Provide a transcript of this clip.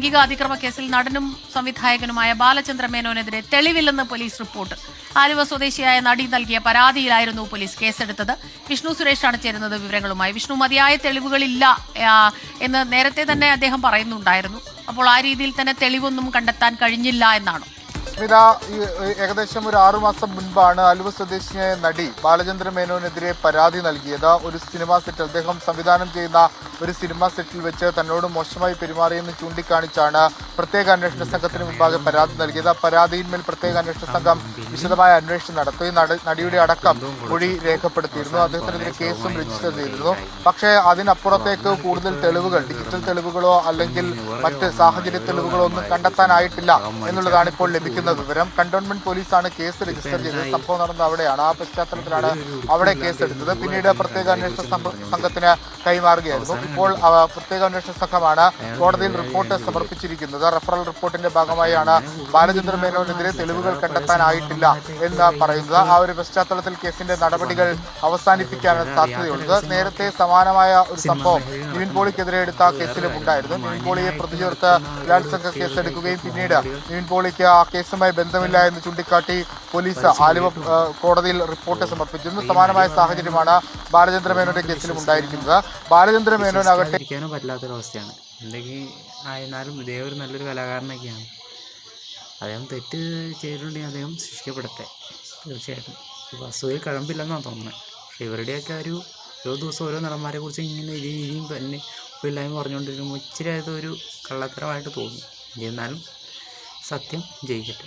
ലൈംഗിക അതിക്രമ കേസിൽ നടനും സംവിധായകനുമായ ബാലചന്ദ്ര മേനോനെതിരെ തെളിവില്ലെന്ന് പോലീസ് റിപ്പോർട്ട്. ആലുവ സ്വദേശിയായ നടി നൽകിയ പരാതിയിലായിരുന്നു പോലീസ് കേസെടുത്തത്. വിഷ്ണു സുരേഷാണ് ചേരുന്നത് വിവരങ്ങളുമായി. വിഷ്ണു മതിയായ തെളിവുകളില്ല എന്ന് നേരത്തെ തന്നെ അദ്ദേഹം പറയുന്നുണ്ടായിരുന്നു. അപ്പോൾ ആ രീതിയിൽ തന്നെ തെളിവൊന്നും കണ്ടെത്താൻ കഴിഞ്ഞില്ല എന്നാണോ. സ്മിത ഏകദേശം ഒരു ആറുമാസം മുൻപാണ് അലുവ സ്വദേശിയായ നടി ബാലചന്ദ്ര മേനോനെതിരെ പരാതി നൽകിയത്. ഒരു സിനിമാ സെറ്റ് അദ്ദേഹം സംവിധാനം ചെയ്യുന്ന ഒരു സിനിമാ സെറ്റിൽ വെച്ച് തന്നോട് മോശമായി പെരുമാറിയെന്ന് ചൂണ്ടിക്കാണിച്ചാണ് പ്രത്യേക അന്വേഷണ സംഘത്തിന് മുമ്പാകെ പരാതി നൽകിയത്. പരാതിയിന്മേൽ പ്രത്യേക അന്വേഷണ സംഘം വിശദമായ അന്വേഷണം നടത്തി. നട- നടിയുടെ അടക്കം മൊഴി രേഖപ്പെടുത്തിയിരുന്നു. അദ്ദേഹത്തിനെതിരെ കേസും രജിസ്റ്റർ ചെയ്തിരുന്നു. പക്ഷേ അതിനപ്പുറത്തേക്ക് കൂടുതൽ തെളിവുകൾ ഡിജിറ്റൽ തെളിവുകളോ അല്ലെങ്കിൽ മറ്റ് സാഹചര്യ തെളിവുകളോ ഒന്നും കണ്ടെത്താനായിട്ടില്ല എന്നുള്ളതാണ് ഇപ്പോൾ ലഭിക്കുന്ന വിവരം. കണ്ടോൺമെന്റ് പോലീസാണ് കേസ് രജിസ്റ്റർ ചെയ്തത്. സംഭവം നടന്നത് അവിടെയാണ്. ആ പശ്ചാത്തലത്തിലാണ് അവിടെ കേസെടുത്തത്. പിന്നീട് പ്രത്യേക അന്വേഷണ സംഘത്തിന് കൈമാറുകയായിരുന്നു. ഇപ്പോൾ പ്രത്യേക അന്വേഷണ സംഘമാണ് കോടതിയിൽ റിപ്പോർട്ട് സമർപ്പിച്ചിരിക്കുന്നത്. റഫറൽ റിപ്പോർട്ടിന്റെ ഭാഗമായാണ് ബാലചന്ദ്ര മേനോനെതിരെ തെളിവുകൾ കണ്ടെത്താനായിട്ടില്ല എന്ന് പറയുന്നത്. ആ ഒരു പശ്ചാത്തലത്തിൽ കേസിന്റെ നടപടികൾ അവസാനിപ്പിക്കാനാണ് സാധ്യതയുള്ളത്. നേരത്തെ സമാനമായ ഒരു സംഭവം നിവിൻ പോളിക്കെതിരെ എടുത്ത കേസിലും ഉണ്ടായിരുന്നു. നിവിൻ പോളിയെ പ്രതി ചേർത്ത് ബലാത്സംഗ കേസ് എടുക്കുകയും പിന്നീട് നിവിൻ പോളിക്ക് ആ കേസുമായി ബന്ധമില്ല എന്ന് ചൂണ്ടിക്കാട്ടി പോലീസ് ആലുവ കോടതിയിൽ റിപ്പോർട്ട് സമർപ്പിച്ചിരുന്നു. സമാനമായ സാഹചര്യമാണ് ബാലചന്ദ്ര മേനോന്റെ കേസിലും ഉണ്ടായിരിക്കുന്നത്. ബാലചന്ദ്ര മേനോനാകട്ടെ ഇരിക്കാനോ പറ്റാത്തൊരവസ്ഥയാണ്. എന്തെങ്കിൽ ആയിരുന്നാലും ഇദ്ദേഹം ഒരു നല്ലൊരു കലാകാരനൊക്കെയാണ്. അദ്ദേഹം തെറ്റ് ചെയ്തിട്ടുണ്ടെങ്കിൽ അദ്ദേഹം ശിക്ഷിക്കപ്പെടട്ടെ. തീർച്ചയായിട്ടും. ഇപ്പോൾ വസ്തുതയിൽ കഴമ്പില്ലെന്നാണ് തോന്നുന്നത് പക്ഷേ ഇവരുടെയൊക്കെ ഒരു ഓരോ ദിവസം ഓരോ നടന്മാരെ കുറിച്ച് ഇങ്ങനെ ഇരി ഇരിയും തന്നെ ഇല്ലായ്മ പറഞ്ഞുകൊണ്ടിരിക്കുമ്പോൾ ഇച്ചിരി അതൊരു കള്ളത്തരമായിട്ട് തോന്നി. എന്നിരുന്നാലും സത്യം ജയിക്കട്ടെ.